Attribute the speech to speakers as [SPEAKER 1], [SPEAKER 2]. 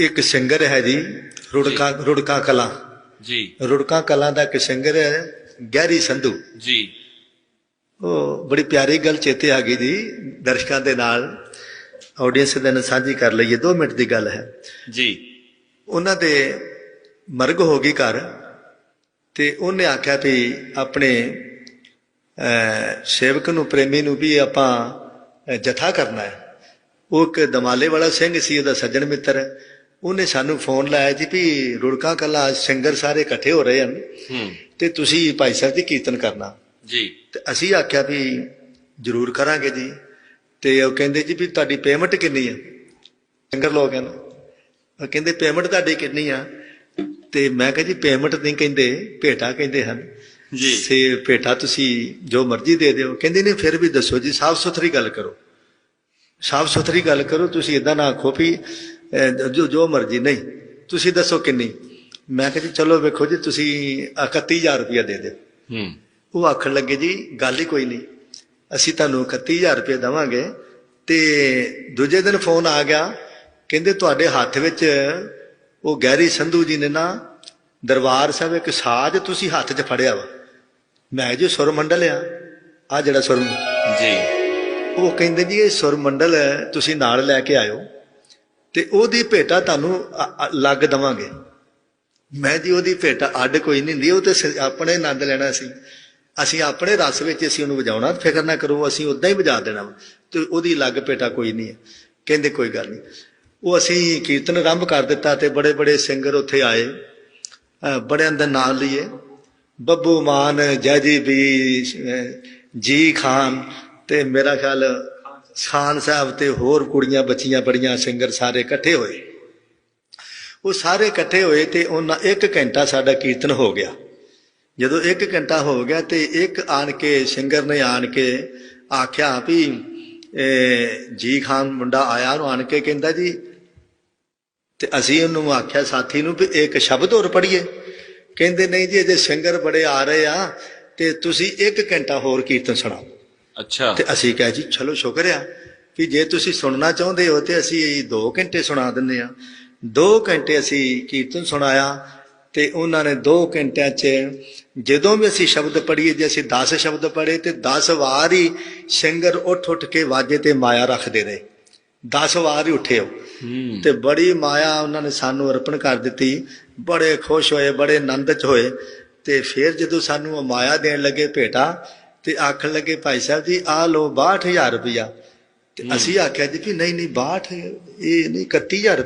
[SPEAKER 1] ਇੱਕ ਸਿੰਗਰ ਹੈ ਜੀ ਰੁੜਕਾ ਰੁੜਕਾ ਕਲਾਂ।
[SPEAKER 2] ਜੀ।
[SPEAKER 1] ਰੁੜਕਾ ਕਲਾਂ ਦਾ ਇੱਕ ਸਿੰਗਰ ਹੈ ਗਹਿਰੀ ਸੰਧੂ।
[SPEAKER 2] ਜੀ।
[SPEAKER 1] ਉਹ ਬੜੀ ਪਿਆਰੀ ਗੱਲ ਚੇਤੇ ਆ ਗਈ ਜੀ ਦਰਸ਼ਕਾਂ ਦੇ ਨਾਲ। ਆਡੀਅנס ਦੇ ਨਾਲ ਸਾਂਝੀ ਕਰ ਲਈਏ 2 ਮਿੰਟ ਦੀ ਗੱਲ ਹੈ।
[SPEAKER 2] ਜੀ।
[SPEAKER 1] ਉਹਨਾਂ ਦੇ ਮਰਗ ਹੋ ਗਈ ਘਰ ਤੇ ਉਹਨੇ ਆਖਿਆ ਵੀ ਆਪਣੇ ਸੇਵਕ ਨੂੰ ਪ੍ਰੇਮੀ ਨੂੰ ਵੀ ਆਪਾਂ ਜਥਾ ਕਰਨਾ ਹੈ। ਉਹ ਇੱਕ ਦਮਾਲੇ ਵਾਲਾ ਸਿੰਘ ਸੀ ਉਹਦਾ ਸੱਜਣ ਮਿੱਤਰ ਉਹਨੇ ਸਾਨੂੰ ਫੋਨ ਲਾਇਆ ਜੀ ਵੀ ਰੁੜਕਾ ਕੱਲਾ ਸਿੰਗਰ ਸਾਰੇ ਇਕੱਠੇ ਹੋ ਰਹੇ ਹਨ। ਤੇ ਤੁਸੀਂ ਭਾਈ ਸਾਹਿਬ ਜੀ ਕੀਰਤਨ ਕਰਨਾ।
[SPEAKER 2] ਜੀ।
[SPEAKER 1] ਤੇ ਅਸੀਂ ਆਖਿਆ ਵੀ ਜ਼ਰੂਰ ਕਰਾਂਗੇ ਜੀ। ਤੇ ਉਹ ਕਹਿੰਦੇ ਜੀ ਵੀ ਤੁਹਾਡੀ ਪੇਮੈਂਟ ਕਿੰਨੀ ਆ? ਸਿੰਗਰ ਲੋਕ ਹਨ। ਉਹ ਕਹਿੰਦੇ ਪੇਮੈਂਟ ਤੁਹਾਡੀ ਕਿੰਨੀ ਆ? ਤੇ ਮੈਂ ਕਿਹਾ ਜੀ ਪੇਮੈਂਟ ਨਹੀਂ ਕਹਿੰਦੇ ਭੇਟਾ ਕਹਿੰਦੇ ਹਨ।
[SPEAKER 2] ਜੀ।
[SPEAKER 1] ਤੇ ਭੇਟਾ ਤੁਸੀਂ ਜੋ ਮਰਜ਼ੀ ਦੇ ਦਿਓ। ਕਹਿੰਦੇ ਨੇ ਫਿਰ ਵੀ ਦੱਸੋ ਜੀ ਸਾਫ਼ ਸੁਥਰੀ ਗੱਲ ਕਰੋ। ਸਾਫ਼ ਸੁਥਰੀ ਗੱਲ ਕਰੋ ਤੁਸੀਂ ਇਦਾਂ ਨਾ ਆਖੋ ਵੀ ਜੋ ਜੋ ਮਰਜ਼ੀ ਨਹੀਂ। ਤੁਸੀਂ ਦੱਸੋ ਕਿੰਨੀ? ਮੈਂ ਕਿਹਾ ਜੀ ਚਲੋ ਵੇਖੋ ਜੀ ਤੁਸੀਂ 31000 ਰੁਪਇਆ ਦੇ ਦਿਓ।
[SPEAKER 2] ਹੂੰ।
[SPEAKER 1] ਉਹ ਆਖਣ ਲੱਗੇ ਜੀ ਗੱਲ ਹੀ ਕੋਈ ਨਹੀਂ। ਅਸੀਂ ਤੁਹਾਨੂੰ 31000 ਰੁਪਏ ਦਵਾਂਗੇ ਤੇ ਦੂਜੇ ਦਿਨ ਫੋਨ ਆ ਗਿਆ। ਕਹਿੰਦੇ ਤੁਹਾਡੇ ਹੱਥ ਵਿੱਚ ਉਹ ਗਹਿਰੀ ਸੰਧੂ ਜੀ ਨੇ ਨਾ ਦਰਬਾਰ ਸਾਹਿਬ ਇੱਕ ਸਾਜ਼ ਤੁਸੀਂ ਹੱਥ 'ਚ ਫੜਿਆ ਵਾ। ਮੈਂ ਜੋ ਸੁਰ ਮੰਡਲ ਆ। ਆ ਜਿਹੜਾ ਸੁਰ
[SPEAKER 2] ਜੀ।
[SPEAKER 1] ਉਹ ਕਹਿੰਦੇ ਜੀ ਇਹ ਸੁਰ ਮੰਡਲ ਤੁਸੀਂ ਨਾਲ ਲੈ ਕੇ ਆਇਓ। ਤੇ ਉਹਦੀ ਭੇਟਾ ਤੁਹਾਨੂੰ ਅ- ਅ- ਲੱਗ ਦਵਾਂਗੇ। ਮੈਂ ਜੀ ਉਹਦੀ ਭੇਟਾ ਅੱਡ ਕੋਈ ਨਹੀਂ ਹੁੰਦੀ ਉਹ ਤੇ ਆਪਣੇ ਆਨੰਦ ਲੈਣਾ ਸੀ। ਅਸੀਂ ਆਪਣੇ ਰਸ ਵਿੱਚ ਅਸੀਂ ਉਹਨੂੰ ਵਜਾਉਣਾ ਫਿਕਰ ਨਾ ਕਰੋ ਅਸੀਂ ਉਦਾਂ ਹੀ ਵਜਾ ਦੇਣਾ ਵਾ। ਤੇ ਉਹਦੀ ਲੱਗ ਭੇਟਾ ਕੋਈ ਨਹੀਂ ਹੈ। ਕਹਿੰਦੇ ਕੋਈ ਗੱਲ ਨਹੀਂ। ਉਹ ਅਸੀਂ ਕੀਰਤਨ ਆਰੰਭ ਕਰ ਦਿੱਤਾ ਤੇ ਬੜੇ ਬੜੇ ਸਿੰਗਰ ਉੱਥੇ ਆਏ। ਬੜਿਆਂ ਦਾ ਨਾਮ ਲਈਏ। ਬੱਬੂ ਮਾਨ ਜੈਜੀ ਵੀ ਅ, ਜੀ ਖਾਨ ਤੇ ਮੇਰਾ ਖਿਆਲ ਖਾਨ ਸਾਹਿਬ ਤੇ ਹੋਰ ਕੁੜੀਆਂ ਬੱਚੀਆਂ ਬੜੀਆਂ ਸਿੰਗਰ ਸਾਰੇ ਇਕੱਠੇ ਹੋਏ। ਉਹ ਸਾਰੇ ਇਕੱਠੇ ਹੋਏ ਤੇ ਉਹਨਾਂ ਇੱਕ ਘੰਟਾ ਸਾਡਾ ਕੀਰਤਨ ਹੋ ਗਿਆ। ਜਦੋਂ ਇੱਕ ਘੰਟਾ ਹੋ ਗਿਆ ਤੇ ਇੱਕ ਆਣ ਕੇ ਸਿੰਗਰ ਨੇ ਆਣ ਕੇ ਆਖਿਆ ਵੀ ਜੀ ਖਾਨ ਮੁੰਡਾ ਆਇਆ ਉਹਨੂੰ ਆਣ ਕੇ ਕਹਿੰਦਾ ਜੀ। ਤੇ ਅਸੀਂ ਉਹਨੂੰ ਆਖਿਆ ਸਾਥੀ ਨੂੰ ਵੀ ਇੱਕ ਸ਼ਬਦ ਹੋਰ ਪੜ੍ਹੀਏ। ਕਹਿੰਦੇ, ਨਹੀਂ ਜੀ ਅਜੇ ਸਿੰਗਰ ਬੜੇ ਆ ਰਹੇ ਆ ਤੇ ਤੁਸੀਂ ਇੱਕ ਘੰਟਾ ਹੋਰ ਕੀਰਤਨ ਸੁਣਾਓ।
[SPEAKER 2] ਅੱਛਾ।
[SPEAKER 1] ਤੇ ਅਸੀਂ ਕਹੇ ਜੀ ਚਲੋ ਸ਼ੁਕਰ ਆ ਕਿ ਜੇ ਤੁਸੀਂ ਸੁਣਨਾ ਚਾਹੁੰਦੇ ਹੋ ਤੇ ਅਸੀਂ 2 ਘੰਟੇ ਸੁਣਾ ਦਿੰਦੇ ਆ 2 ਘੰਟੇ ਅਸੀਂ ਕੀਰਤਨ ਸੁਣਾਇਆ ਤੇ ਉਹਨਾਂ ਨੇ 2 ਘੰਟਿਆਂ 'ਚ ਜਦੋਂ ਵੀ ਅਸੀਂ ਸ਼ਬਦ ਪੜ੍ਹੀਏ ਜੇ ਅਸੀਂ 10 ਸ਼ਬਦ ਪੜ੍ਹੇ ਤੇ 10 ਵਾਰ ਹੀ ਸਿੰਗਰ ਉੱਠ ਉੱਠ ਕੇ ਵਾਜੇ ਤੇ ਮਾਇਆ ਰੱਖਦੇ ਰਹੇ। 10 ਵਾਰ ਹੀ ਉੱਠੇ ਉਹ।
[SPEAKER 2] ਹੂੰ।
[SPEAKER 1] ਤੇ ਬੜੀ ਮਾਇਆ ਉਹਨਾਂ ਨੇ ਸਾਨੂੰ ਅਰਪਣ ਕਰ ਦਿੱਤੀ। ਬੜੇ ਖੁਸ਼ ਹੋਏ ਬੜੇ ਆਨੰਦ ਚ ਹੋਏ। ਤੇ ਫਿਰ ਜਦੋਂ ਸਾਨੂੰ ਉਹ ਮਾਇਆ ਦੇਣ ਲੱਗੇ ਭੇਟਾ ਤੇ ਆਖਣ ਲੱਗੇ ਭਾਈ ਸਾਹਿਬ ਜੀ ਆ ਲੋ 62000 ਰੁਪਇਆ। ਤੇ ਅਸੀਂ ਆਖਿਆ ਜੀ ਕਿ ਨਹੀਂ ਨਹੀਂ 62 ਇਹ ਨਹੀਂ 31000